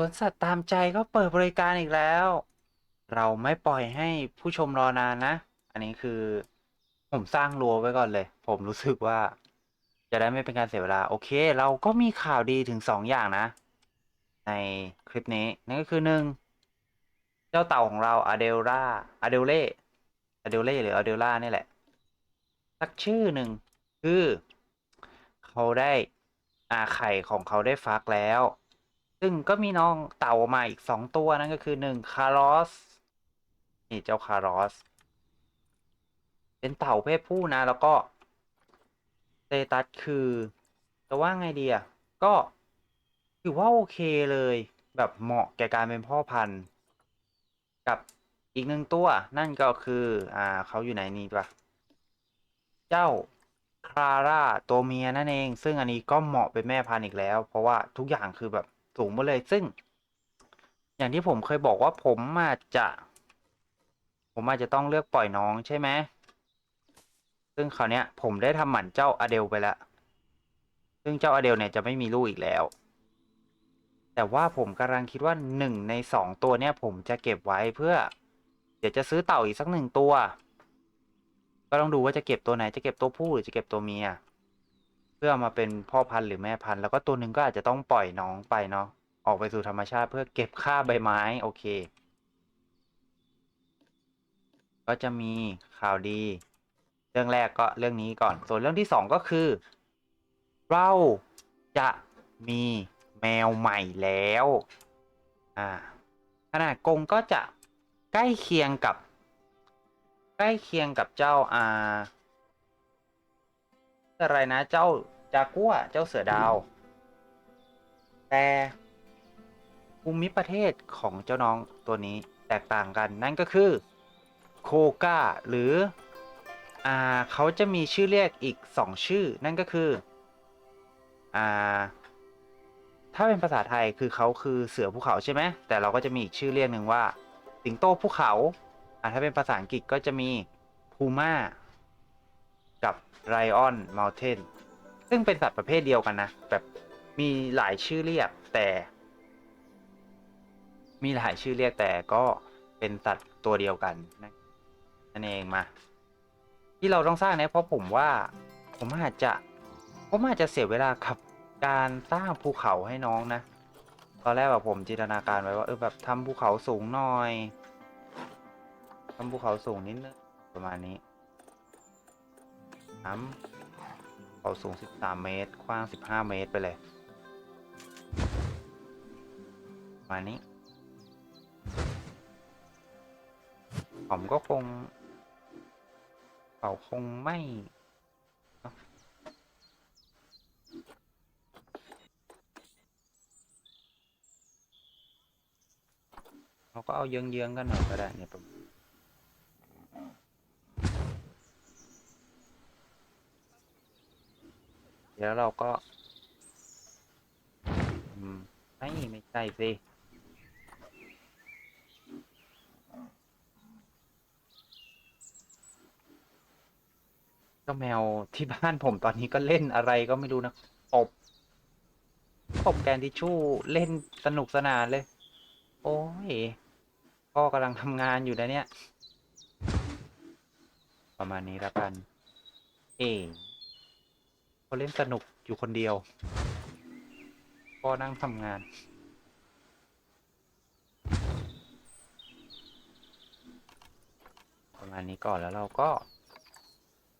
สวนสัตว์ตามใจก็เปิดบริการอีกแล้ว เราไม่ปล่อยให้ผู้ชมรอนานนะ อันนี้คือผมสร้างรั้วไว้ก่อนเลย ผมรู้สึกว่า จะได้ไม่เป็นการเสียเวลา โอเค เราก็มีข่าวดีถึงสองอย่างนะ ในคลิปนี้ นั่นก็คือหนึ่งเจ้าเต่าของเราอเดลล่าอเดลเล่อเดลเล่หรืออเดลล่านี่แหละ สักชื่อหนึ่งคือ เขาได้อาไข่ของเขาได้ฟักแล้ว ซึ่งก็มีน้องเต่ามาอีกสองตัวนั่นก็คือหนึ่งคาร์ลอสนี่เจ้าคาร์ลอส เป็นเต่าเพศผู้นะ แล้วก็สเตตัสคือจะว่าไงดีอะก็ถือว่าโอเคเลยแบบเหมาะแก่การเป็นพ่อพันธุ์ กับอีกหนึ่งตัวนั่นก็คือ อ่าเขาอยู่ไหนนี่ปะเจ้าคลาร่าตัวเมียนั่นเอง ซึ่งอันนี้ก็เหมาะเป็นแม่พันธุ์อีกแล้ว เพราะว่าทุกอย่างคือแบบ สูงหมดเลยซึ่ง อย่างที่ผมเคยบอกว่าผมอาจจะ ผมอาจจะต้องเลือกปล่อยน้องใช่ไหมซึ่งคราวนี้ผมได้ทำหมันเจ้าอเดลไปแล้วซึ่งเจ้าอเดลเนี่ยจะไม่มีลูกอีกแล้ว แต่ว่าผมกำลังคิดว่าหนึ่งในสองตัวเนี่ย ผมจะเก็บไว้เพื่อ เดี๋ยวจะซื้อเต่าอีกสักหนึ่งตัว ก็ต้องดูว่าจะเก็บตัวไหนจะเก็บตัวผู้หรือจะเก็บตัวเมีย เพื่อมาเป็นพ่อพันธุ์หรือแม่พันธุ์แล้วก็ตัวหนึ่งก็อาจจะต้องปล่อยน้องไปเนาะออกไปสู่ธรรมชาติเพื่อเก็บค่าใบไม้โอเค ก็จะมีข่าวดี เรื่องแรกก็เรื่องนี้ก่อน ส่วนเรื่องที่สองก็คือ เราจะมีแมวใหม่แล้วอ่าขนาดกรงก็จะใกล้เคียงกับ ใกล้เคียงกับเจ้าอ่า อะไรนะ เจ้าจากัวเจ้าเสือดาว แต่ภูมิประเทศของเจ้าน้องตัวนี้แตกต่างกัน นั่นก็คือโคกาหรืออ่าเขาจะมีชื่อเรียกอีกสองชื่อ นั่นก็คืออ่าถ้าเป็นภาษาไทยคือเขาคือเสือภูเขาใช่ไหมแต่เราก็จะมีอีกชื่อเรียกหนึ่งว่า สิงโตภูเขาอ่าถ้าเป็นภาษาอังกฤษก็จะมีพูม่า กับไรออนม u เทนซึ่งเป็นสัตว์ประเภทเดียวกันนะ แบบมีหลายชื่อเรียกแต่ มีหลายชื่อเรียกแต่ก็เป็นสัตว์ตัวเดียวกันนะนั่นเองมา ที่เราต้องสร้างเนี่ยเพราะผมว่าผมอาจจะผมอาจจะเสียเวลากับการสร้างภูเขาให้น้องนะตอนแรกแบบผมจินตนาการไว้ว่าเออแบบทำภูเขาสูงหน่อยทำภูเขาสูงนิดนึงประมาณนี้ น้ำเขาสูง 13 เมตร กว้าง 15 เมตรไปเลย มานี้ ผมก็คงเขาคงไม่เนอะเราก็เอาเยื้องๆกันหน่อยก็ได้เนี่ย ประมาณเดี๋ยวเราก็ อืม ไม่ไม่ใช่สิก็แมวที่บ้านผมตอนนี้ก็เล่นอะไรก็ไม่รู้นะตบตบแกนทิชชู่เล่นสนุกสนานเลย โอ้ยพ่อกำลังทำงานอยู่นะเนี่ย ประมาณนี้ล้วกัน เอง เขาเล่นสนุกอยู่คนเดียวพ่อนั่งทำงาน ประมาณนี้ก่อนแล้วเราก็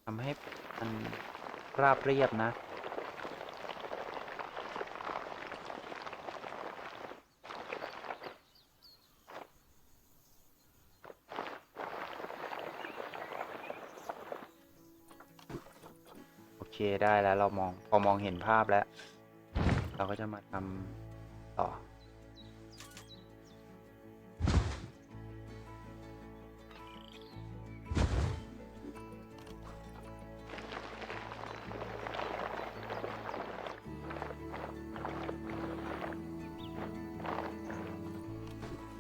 ทำให้มันราบเรียบนะ เคได้แล้วเรามองพอมองเห็นภาพแล้ว เราก็จะมาทำต่อ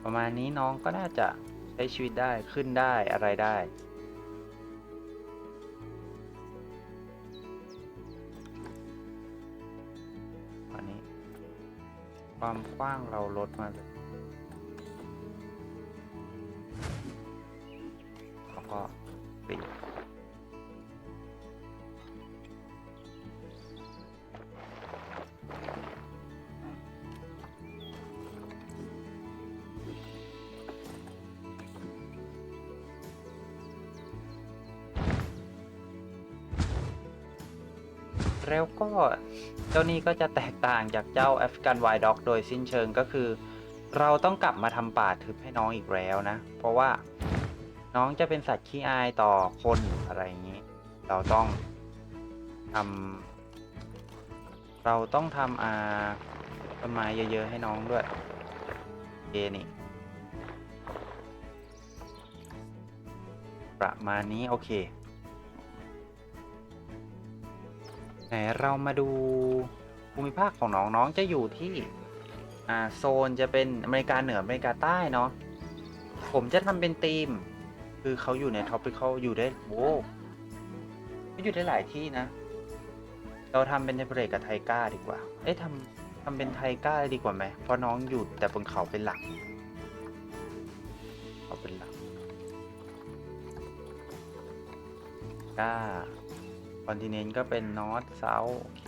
ประมาณนี้น้องก็น่าจะใช้ชีวิตได้ขึ้นได้อะไรได้ ความกว้างเราลดมาเลย แล้วก็เจ้านี้ก็จะแตกต่างจากเจ้าแอฟริกันไวด็อกโดยสิ้นเชิงก็คือ เราต้องกลับมาทำป่าทึบให้น้องอีกแล้วนะ เพราะว่าน้องจะเป็นสัตว์ขี้อายต่อคนอะไรอย่างนี้ เราต้องทำเราต้องทำอาต้นไม้เยอะ ๆ ให้น้องด้วยโอเคนี่ประมาณนี้โอเค ไหนเรามาดูภูมิภาคของน้องน้องจะอยู่ที่อ่าโซนจะเป็นอเมริกาเหนืออเมริกาใต้เนาะผมจะทำเป็นธีม คือเขาอยู่ใน tropical อยู่ได้โอ้เขาอยู่ได้หลายที่นะ เราทำเป็นเทเพลตกับไทก้าดีกว่า เอ๊ะทำทำเป็นไทก้าดีกว่าไหมเพราะน้องอยู่แต่บนเขาเป็นหลักเขาเป็นหลักก้า คอนติเนนต์ก็เป็นนอร์ทเซาอเค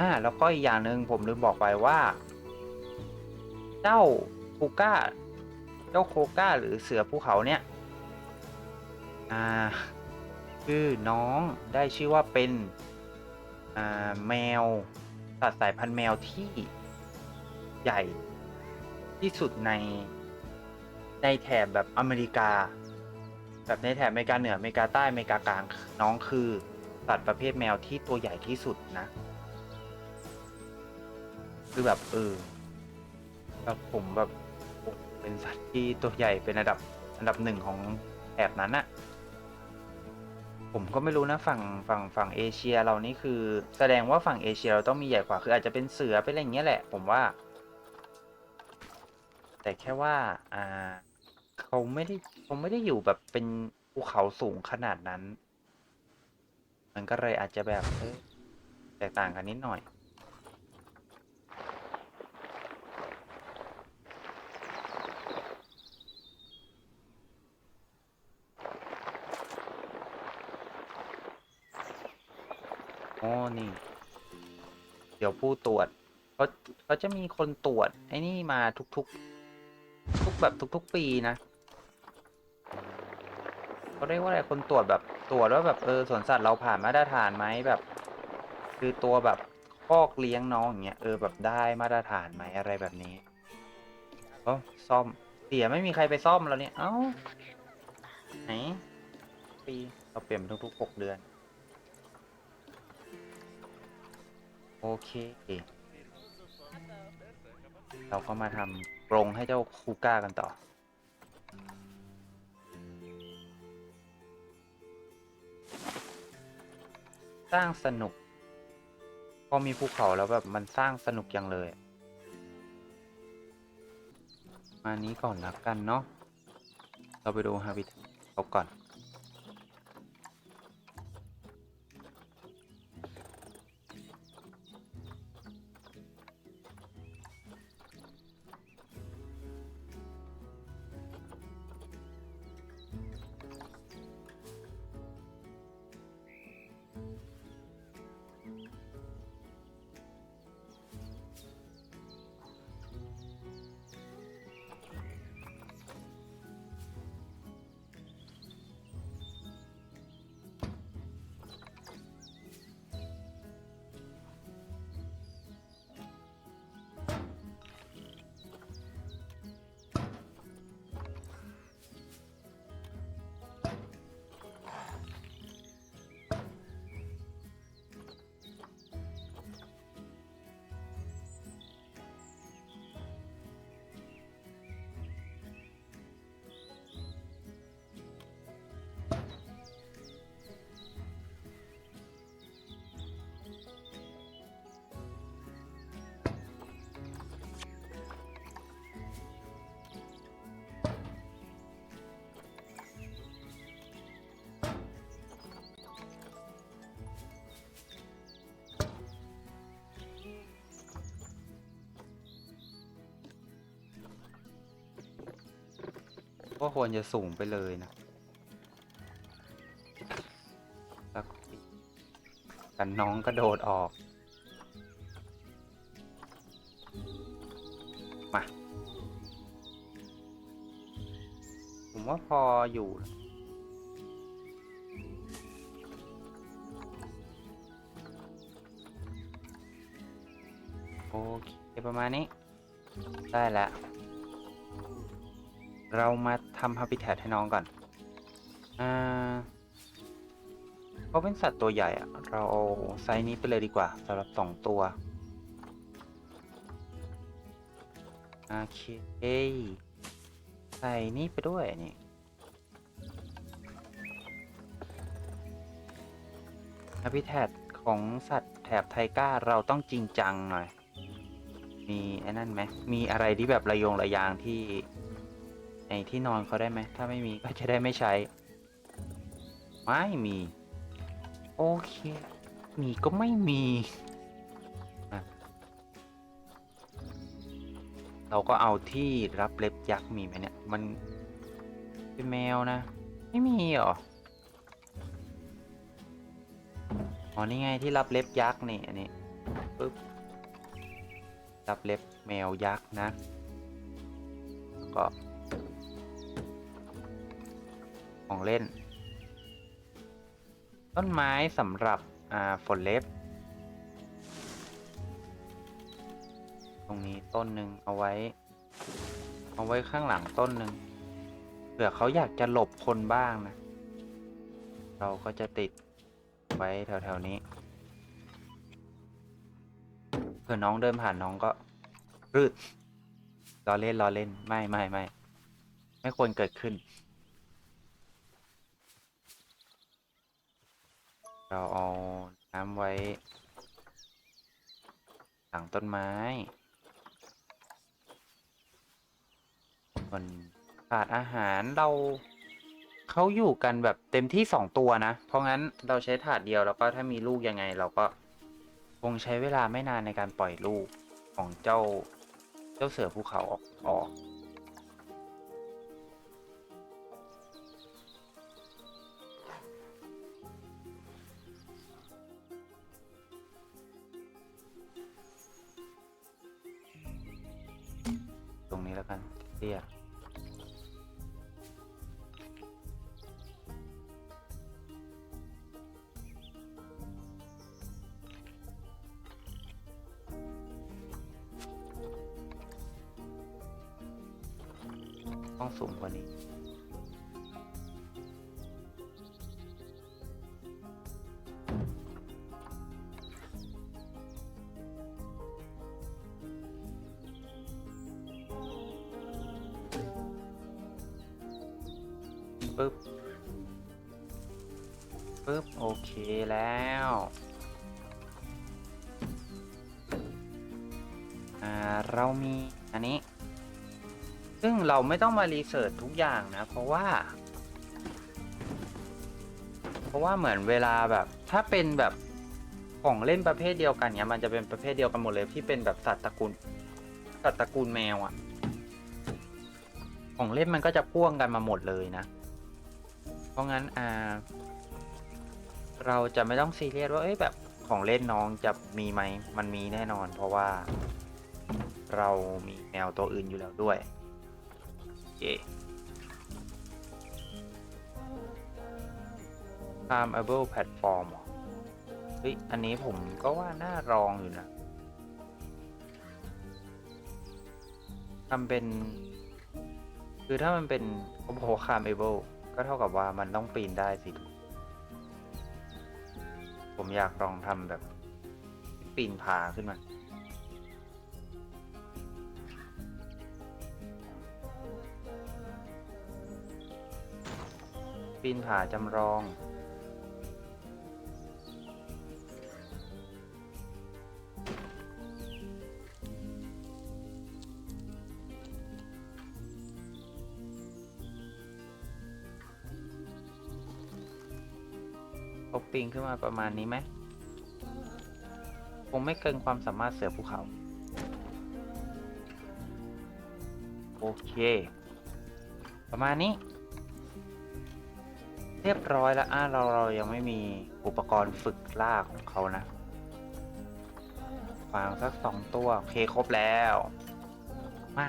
อ่าแล้วก็อีกอย่างหนึ่งผมลืมบอกไปว่า เจ้าคูก้า เจ้าโคก้าหรือเสือภูเขาเนี่ย อ่า คือน้องได้ชื่อว่าเป็น อ่า แมวสัตว์สายพันธุ์แมวที่ใหญ่ที่สุดในในแถบแบบอเมริกา แบบในแถบอเมริกาเหนืออเมริกาใต้อเมริกากลางน้องคือสัตว์ประเภทแมวที่ตัวใหญ่ที่สุดนะ คือแบบเออแบบผมแบบเป็นสัตว์ที่ตัวใหญ่เป็นอันดับอันดับหนึ่งของแถบนั้นอะผมก็ไม่รู้นะฝั่งฝั่งฝั่งเอเชียเรานี่คือ แสดงว่าฝั่งเอเชียเราต้องมีใหญ่กว่าคืออาจจะเป็นเสือเป็นอะไรอย่างเงี้ยแหละ ผมว่า แต่แค่ว่า อ่า เขาไม่ได้เขาไม่ได้อยู่แบบเป็นภูเขาสูงขนาดนั้น มันก็เลยอาจจะแบบเออแตกต่างกันนิดหน่อย อ๋อ นี่ เดี๋ยวผู้ตรวจเขาเขาจะมีคนตรวจ ไอ้นี่มาทุกๆทุก แบบทุก ๆ ปีนะเขาเรียกว่าอะไรคนตรวจแบบตรวจว่าแบบเออสวนสัตว์เราผ่านมาตรฐานไหมแบบ คือตัวแบบคอกเลี้ยงน้องอย่างเงี้ยเออแบบได้มาตรฐานไหมอะไรแบบนี้ก็ซ่อมเสียไม่มีใครไปซ่อมแล้วเนี่ยเอ้าไหนปีเราเปลี่ยนเป็นทุกๆหกเดือน โอเค เราก็มาทำ กรงให้เจ้าคูก้ากันต่อ สร้างสนุก พอมีภูเขาแล้วแบบมันสร้างสนุกอย่างเลย มานี้ก่อนละกันเนาะ เราไปดูฮาบิทเขาก่อน ก็ควรจะสูงไปเลยนะแล้วกันน้องกระโดดออก มา ผมว่าพออยู่โอเค ประมาณนี้ ได้แล้วเรามา ทำ habitat ให้น้องก่อนอ่าเขาเป็นสัตว์ตัวใหญ่อะเราเอาไซส์นี้ไปเลยดีกว่าสำหรับสองตัวโอเคใส่นี่ไปด้วยนี่ habitat ของสัตว์แถบไทก้าเราต้องจริงจังหน่อย มีไอ้นั่นไหม มีอะไรที่แบบระยงระยางที่ ในที่นอนเขาได้ไหม ถ้าไม่มีก็จะได้ไม่ใช้ ไม่มี โอเค มีก็ไม่มีเราก็เอาที่รับเล็บยักษ์มีไหมเนี่ย มันเป็นแมวนะ ไม่มีหรอ อ๋อ นี่ไงที่รับเล็บยักษ์นี่ อันนี้ปึ๊บ รับเล็บแมวยักษ์นะ ก็ ของเล่น ต้นไม้สำหรับอ่าฝนเล็บ ตรงนี้ต้นหนึ่งเอาไว้ เอาไว้ข้างหลังต้นหนึ่งเผื่อเขาอยากจะหลบคนบ้างนะ เราก็จะติดไว้แถวๆนี้เผื่อน้องเดินผ่านน้องก็รืดล้อเล่นล้อเล่นไม่ไม่ไม่ไม่ควรเกิดขึ้น เราเอาน้ำไว้หลังต้นไม้มันขาดอาหารเราเขาอยู่กันแบบเต็มที่สองตัวนะ เพราะงั้นเราใช้ถาดเดียวแล้วก็ถ้ามีลูกยังไง เราก็คงใช้เวลาไม่นานในการปล่อยลูกของเจ้าเจ้าเสือภูเขาออกออก ซีย ต้องสูงกว่านี้ เราไม่ต้องมารีเสิร์ชทุกอย่างนะ เพราะว่า เพราะว่าเหมือนเวลาแบบ ถ้าเป็นแบบของเล่นประเภทเดียวกันเนี่ยมันจะเป็นประเภทเดียวกันหมดเลยที่เป็นแบบสัตว์ตระกูลสัตว์ตระกูลแมวอะ่ะ ของเล่นมันก็จะพ่วงกันมาหมดเลยนะ เพราะงั้นอ่า เราจะไม่ต้องซีเรียสว่าเอ้ยแบบของเล่นน้องจะมีไหมมันมีแน่นอน เพราะว่าเรามีแมวตัวอื่นอยู่แล้วด้วย ค Climbable Platform เหรอเฮ้ย อันนี้ผมก็ว่าน่ารองอยู่นะทำเป็น คือถ้ามันเป็นผมบอกว่า Climbable ก็เท่ากับว่ามันต้องปีนได้สิ ผมอยากลองทำแบบ ปีนผาขึ้นมา ปีนผาจำลองเขาปีนขึ้นมาประมาณนี้ไหม คงไม่เกินความสามารถเสือภูเขา โอเค ประมาณนี้ เรียบร้อยแล้วอะเราเรายังไม่มีอุปกรณ์ฝึกล่าของเขานะวางสักสองตัวโอเคครบแล้ว มา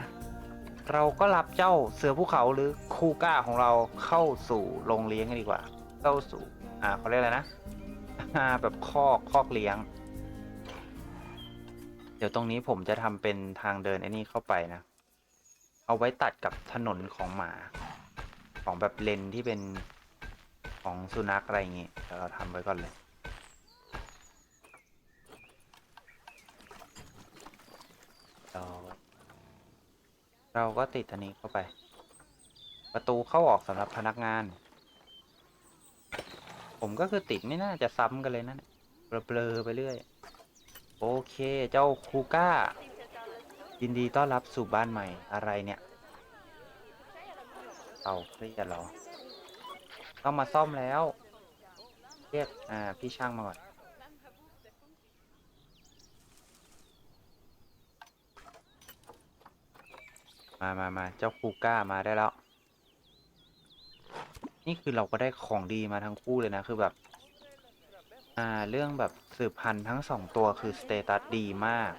เราก็รับเจ้าเสือภูเขาหรือคูก้าของเราเข้าสู่โรงเลี้ยงกันดีกว่า เข้าสู่ อ่าเขาเรียกอะไรนะอ่าแบบคอกคอกเลี้ยง เดี๋ยวตรงนี้ผมจะทำเป็นทางเดินไอ้นี่เข้าไปนะ เอาไว้ตัดกับถนนของหมา ของแบบเลนที่เป็น ของสุนัขอะไรอย่างงี้เดี๋ยวเราทำไว้ก่อนเลย เราเราก็ติดอันนี้เข้าไป ประตูเข้าออกสำหรับพนักงาน ผมก็คือติดไม่น่าจะซ้ำกันเลยนะเนี่ยเบลอๆไปเรื่อย โอเคเจ้าคูก้า ยินดีต้อนรับสู่บ้านใหม่อะไรเนี่ยเอาเครียดหรอ ต้องมาซ่อมแล้ว เรียกอ่าพี่ช่างมาก่อนมามามาเจ้าคูก้ามาได้แล้ว นี่คือเราก็ได้ของดีมาทั้งคู่เลยนะคือแบบ อ่าเรื่องแบบสืบพันธุ์ทั้งสองตัวคือสเตตัสดีมาก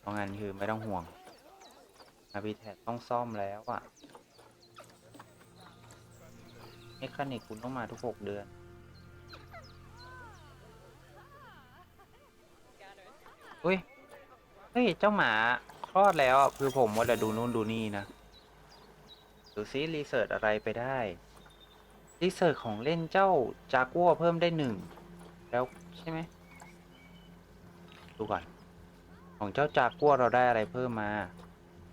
เพราะงั้นคือไม่ต้องห่วงอาบีแทต้องซ่อมแล้วอะ่ะ เมคานิกคุณต้องมาทุกหกเดือน อุ้ย เฮ้ย เจ้าหมาคลอดแล้วอะคือผมว่าแต่ดูนู่นดูนี่นะ ดูซิรีเสิร์ชอะไรไปได้ รีเสิร์ชของเล่นเจ้าจากัวเพิ่มได้หนึ่ง แล้วใช่ไหม ดูก่อน ของเจ้าจากัวเราได้อะไรเพิ่มมา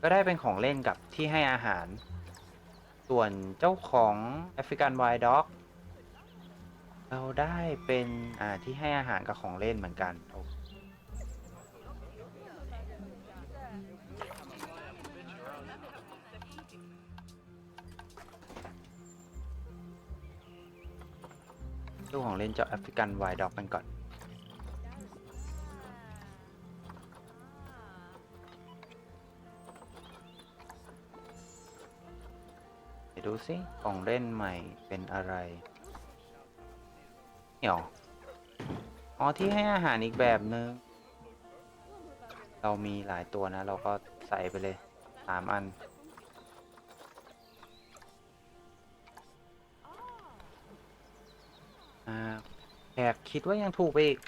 ก็ได้เป็นของเล่นกับที่ให้อาหาร ส่วนเจ้าของแอฟริกันไวด์ด็อกเราได้เป็นอ่าที่ให้อาหารกับของเล่นเหมือนกันโอดูของเล่นเจ้าแอฟริกันไวด์ด็อกกันก่อน ดูสิของเล่นใหม่เป็นอะไรเนี่ยหรออ๋อที่ให้อาหารอีกแบบนึง เรามีหลายตัวนะ เราก็ใส่ไปเลยสามอัน อ่าแขกคิดว่ายังถูกไปอีก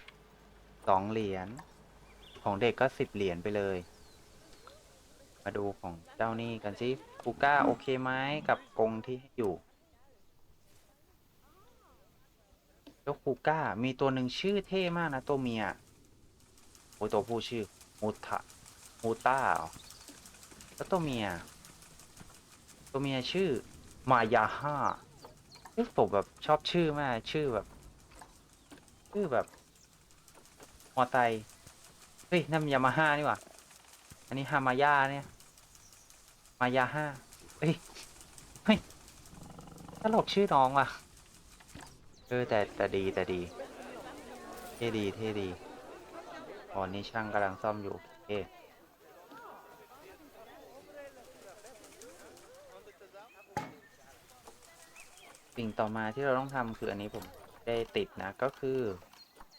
สองเหรียญ ของเด็กก็สิบเหรียญไปเลย มาดูของเจ้านี่กันสิ คูก้าโอเคไหมกับกรงที่ให้อยู่เจ้าคูก้า มีตัวหนึ่งชื่อเท่มากนะ ตัวเมียโอ้ยตัวผู้ชื่อมูทะมูต้าเหรอแล้วตัวเมีย ตัวเมียชื่อ มายาฮ่าเอ้ยผมแบบชอบชื่อมาก ชื่อแบบ ชื่อแบบ มอไซค์เฮ้ยนั่นมันยามาฮ่านี่หว่า อันนี้ฮามายาเนี่ย มายาห้าเฮ้ย เฮ้ยตลกชื่อน้องว่ะ เออแต่แต่ดีแต่ดี เท่ดีเท่ดีอ๋อนี่ช่างกำลังซ่อมอยู่โอเคสิ่งต่อมาที่เราต้องทำคืออันนี้ผมได้ติดนะ ก็คือ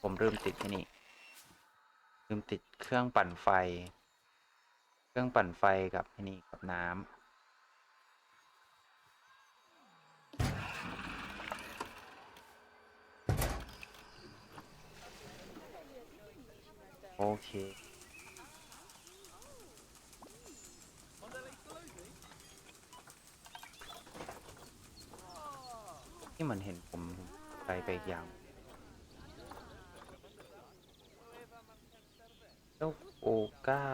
ผมลืมติดที่นี่ลืมติดเครื่องปั่นไฟ รื่องปั่นไฟกับไอ้นี่กับน้ำโอเค ที่เหมือนเห็นผมไปไปอีกอย่างเจ้าโอก้า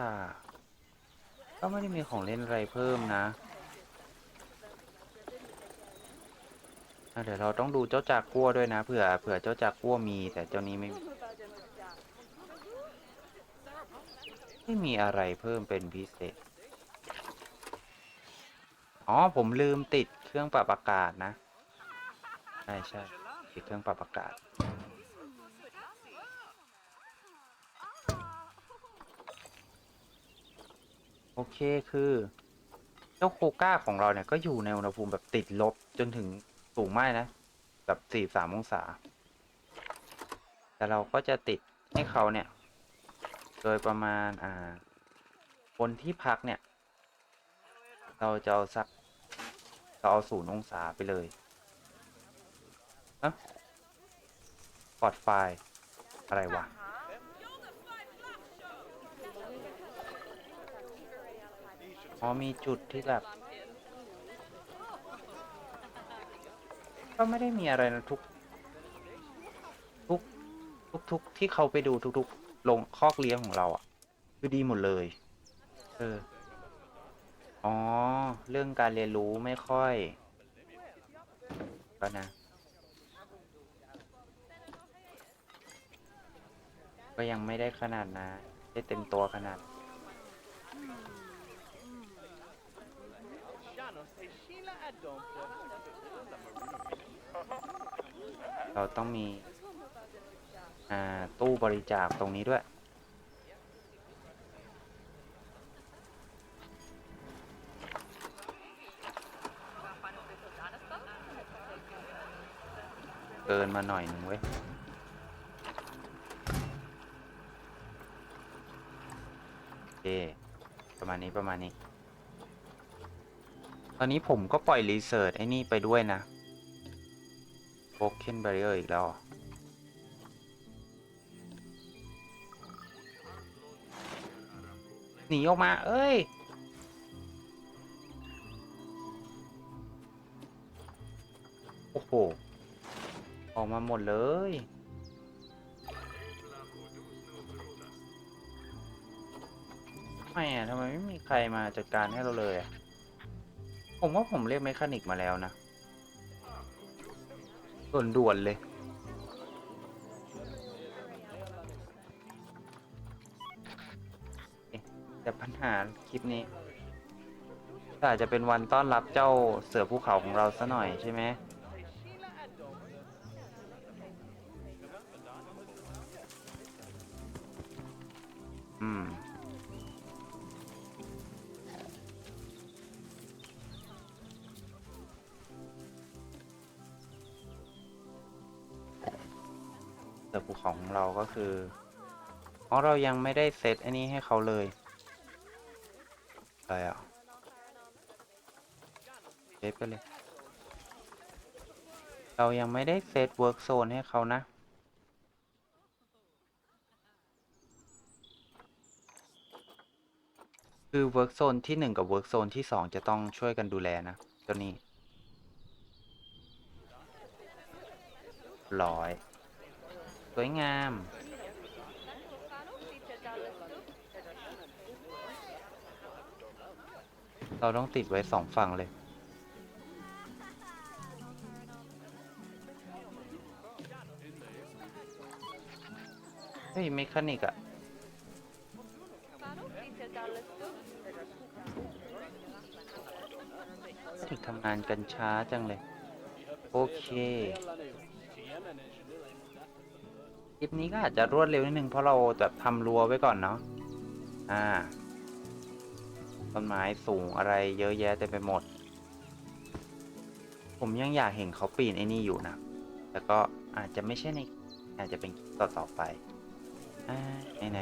ก็ไม่ได้มีของเล่นอะไรเพิ่มนะเดี๋ยวเราต้องดูเจ้าจากกัวด้วยนะเผื่อเผื่อเจ้าจากกัวมี แต่เจ้านี้ไม่มีไม่มีอะไรเพิ่มเป็นพิเศษ อ๋อ ผมลืมติดเครื่องปรับอากาศนะ ใช่ใช่ติดเครื่องปรับอากาศ โอเคคือเจ้าโคก้าของเราเนี่ยก็อยู่ในอุณหภูมิแบบติดลบจนถึงสูงมากนะ แบบสี่สามองศา แต่เราก็จะติดให้เขาเนี่ย โดยประมาณอ่าบนที่พักเนี่ย เราจะเอาสักเราเอาศูนย์องศาไปเลยอะปลอดไฟล์อะไรวะ อ๋อมีจุดที่แบบก็ไม่ได้มีอะไรนะทุก ทุก ทุกทุกที่เขาไปดูทุกๆลงคอกเลี้ยงของเราอะ คือดีหมดเลย เออ อ๋อ เรื่องการเรียนรู้ไม่ค่อย ก็นะ ก็ยังไม่ได้ขนาดนะ ได้เต็มตัวขนาด เราต้องมี อ่า ตู้บริจาคตรงนี้ด้วย เกินมาหน่อยหนึ่งเว้ยโอเค ประมาณนี้ประมาณนี้ ตอนนี้ผมก็ปล่อยรีเสิร์ชไอ้นี่ไปด้วยนะโ o เ e n Barrier อีกแล้วเหรอหนีออกมา เอ้ย โอ้โห ออกมาหมดเลยไม่อะทำไมไม่มีใครมาจัดการให้เราเลยอะ ผมว่าผมเรียกเมคานิกมาแล้วนะด่วนๆเลย แต่ปัญหาคลิปนี้อาจจะเป็นวันต้อนรับเจ้าเสือภูเขาของเราซะหน่อยใช่ไหม ของเราก็คือเพราะเรายังไม่ได้เซตอันนี้ให้เขาเลย อะไรอะเซตไปเลย เรายังไม่ได้เซตเวิร์กโซนให้เขานะ คือเวิร์กโซนที่หนึ่งกับเวิร์กโซนที่สองจะต้องช่วยกันดูแลนะตัวนี้ร้อย สวยงาม เราต้องติดไว้สองฝั่งเลย เฮ้ยเมคานิกอะถึงทำงานกันช้าจังเลย โอเคคลิปนี้ก็อาจจะรวดเร็วนิดนึงเพราะเราแบบทำรั้วไว้ก่อนเนาะอ่า ต้นไม้สูงอะไรเยอะแยะเต็มไปหมด ผมยังอยากเห็นเขาปีนไอ้นี่อยู่นะ แต่ก็อาจจะไม่ใช่ใน อาจจะเป็นคลิปต่อไปอ่าไหนไหน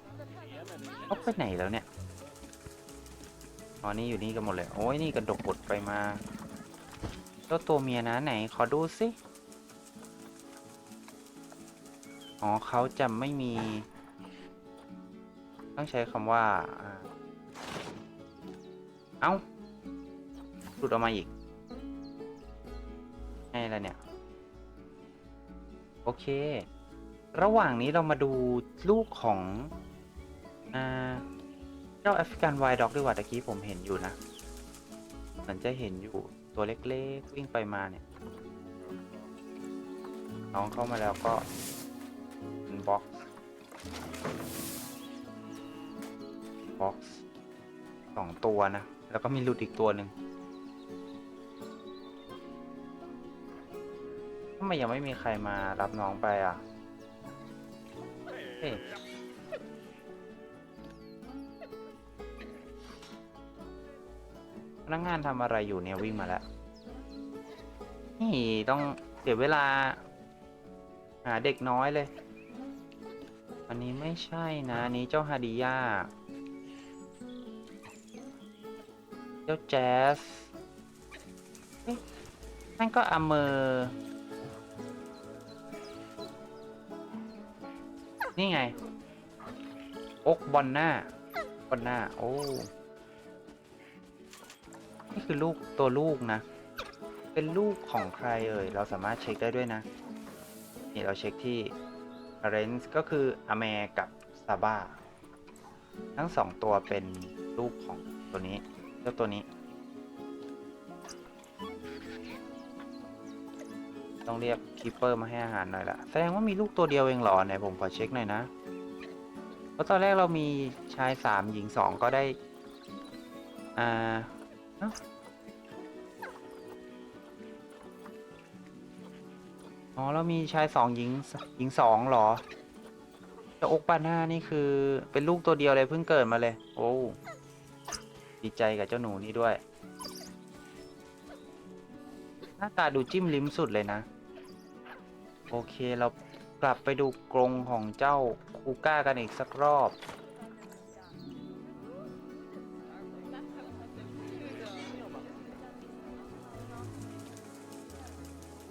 ๆเขาไปไหนแล้วเนี่ยอ๋อนี่อยู่นี่กันหมดเลย โอ้ยนี่กระดกกดไปมาเจ้าตัวเมียนะไหน ขอดูสิอ๋อเขาจะไม่มี ต้องใช้คำว่าอ่า เอ้าหลุดออกมาอีกให้อะไรเนี่ย โอเค ระหว่างนี้เรามาดูลูกของอ่าเจ้าแอฟริกันไวด็อกดีกว่าตะกี้ผมเห็นอยู่นะเหมือนจะเห็นอยู่ตัวเล็กๆ วิ่งไปมาเนี่ย น้องเข้ามาแล้วก็เป็นบ็อกซ์บ็อกซ์สองตัวนะ แล้วก็มีหลุดอีกตัวหนึ่งทำไมยังไม่มีใครมารับน้องไปอะเฮ้ยนักงานทำอะไรอยู่เนี่ยวิ่งมาแล้ว นี่ต้องเสียเวลา หาเด็กน้อยเลย อันนี้ไม่ใช่นะ อันนี้เจ้าฮาดิยา เจ้าแจ๊สนั่นก็อเมอร์นี่ไง อกบอนหน้า บอนหน้า โอ้ นี่คือลูกตัวลูกนะ เป็นลูกของใครเอ่ย เราสามารถเช็คได้ด้วยนะ นี่เราเช็คที่ r e n s ก็คืออเมกับซาบ้าทั้งสองตัวเป็นลูกของตัวนี้ เจ้าตัวนี้ ต้องเรียกคีเปอร์มาให้อาหารหน่อยละแสดงว่ามีลูกตัวเดียวเองเหรอไหนผมขอเช็คหน่อยนะ เพราะตอนแรกเรามีชายสามหญิงสองก็ได้ อ่าอ๋อเรามีชายสองหญิงหญิงสองหรอเจ้าอกปาน่านี่คือเป็นลูกตัวเดียวเลยเพิ่งเกิดมาเลย โอ้ ดีใจกับเจ้าหนูนี่ด้วย หน้าตาดูจิ้มลิ้มสุดเลยนะ โอเคเรากลับไปดูกรงของเจ้าคูก้ากันอีกสักรอบ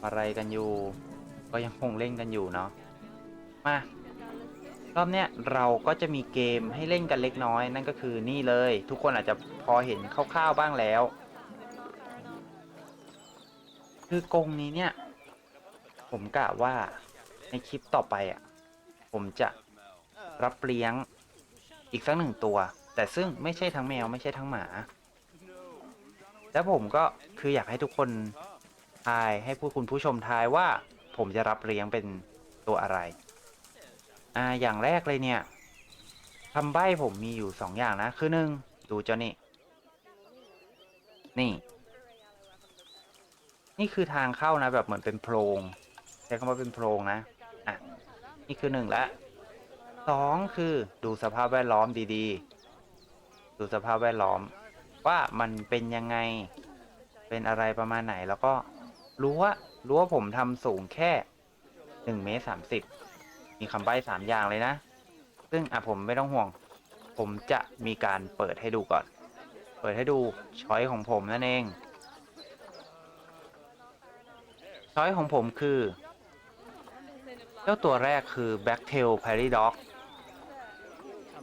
อะไรกันอยู่ ก็ยังคงเล่นกันอยู่เนาะ มารอบเนี้ยเราก็จะมีเกมให้เล่นกันเล็กน้อย นั่นก็คือนี่เลย ทุกคนอาจจะ พอเห็นคร่าวๆบ้างแล้ว คือกรงนี้เนี่ย ผมกะว่าในคลิปต่อไปอะ ผมจะรับเลี้ยงอีกสักหนึ่งตัว แต่ซึ่งไม่ใช่ทั้งแมวไม่ใช่ทั้งหมา แล้วผมก็คืออยากให้ทุกคนทายให้ผู้คุณผู้ชมทายว่า ผมจะรับเลี้ยงเป็นตัวอะไร อ่าอย่างแรกเลยเนี่ยคำใบ้ผมมีอยู่สองอย่างนะ คือหนึ่งดูเจ้านี่ นี่ นี่คือทางเข้านะ แบบเหมือนเป็นโพรงใช้คำว่าเป็นโพรงนะ อะ นี่คือหนึ่งละสองคือดูสภาพแวดล้อมดีๆ ดูสภาพแวดล้อม ว่ามันเป็นยังไง เป็นอะไรประมาณไหน แล้วก็รู้ว่ารู้ว่าผมทำสูงแค่หนึ่งเมตรสามสิบมีคำใบ้สามอย่างเลยนะ ซึ่งอะผมไม่ต้องห่วง ผมจะมีการเปิดให้ดูก่อน เปิดให้ดูช้อยของผมนั่นเอง ช้อยของผมคือ เจ้าตัวแรกคือ Blacktail p a r i Dog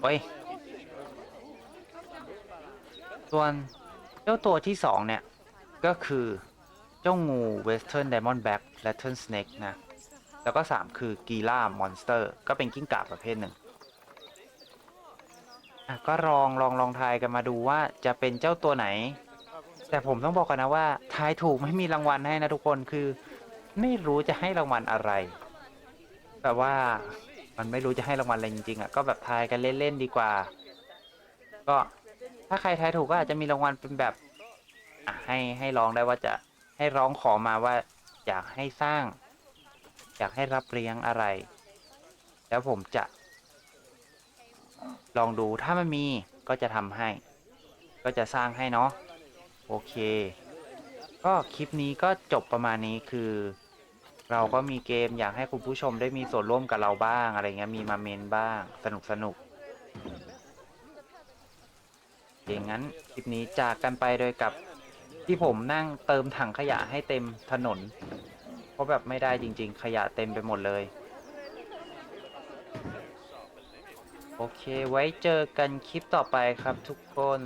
เฮ้ยส่วนเจ้าตัวที่สองเนี่ย ก็คือเจ้างู Western Diamondback Lantern Snake นะ แล้วก็ 3 คือกีล่ามอนสเตอร์ ก็เป็นกิ้งก่าประเภทหนึ่ง อะก็ลองลองลองทายกันมาดูว่าจะเป็นเจ้าตัวไหน แต่ผมต้องบอกกันนะว่าทายถูกไม่มีรางวัลให้นะทุกคนคือ ไม่รู้จะให้รางวัลอะไรแบบว่ามันไม่รู้จะให้รางวัลอะไรจริงๆอะก็แบบทายกันเล่นๆดีกว่า ก็ถ้าใครทายถูกก็อาจจะมีรางวัลเป็นแบบอะให้ให้ร้องได้ว่าจะให้ร้องขอมาว่า อยากให้สร้าง อยากให้รับเลี้ยงอะไร แล้วผมจะ ลองดูถ้ามันมีก็จะทำให้ ก็จะสร้างให้เนาะโอเค ก็คลิปนี้ก็จบประมาณนี้คือ เราก็มีเกมอยากให้คุณผู้ชมได้มีส่วนร่วมกับเราบ้างอะไรเงี้ยมีมาเมนบ้าง สนุกสนุกอย่างนั้นคลิปนี้จากกันไปโดยกับที่ผมนั่งเติมถังขยะให้เต็มถนน เพราะแบบไม่ได้จริง ๆ ขยะเต็มไปหมดเลย โอเคไว้เจอกันคลิปต่อไปครับทุกคน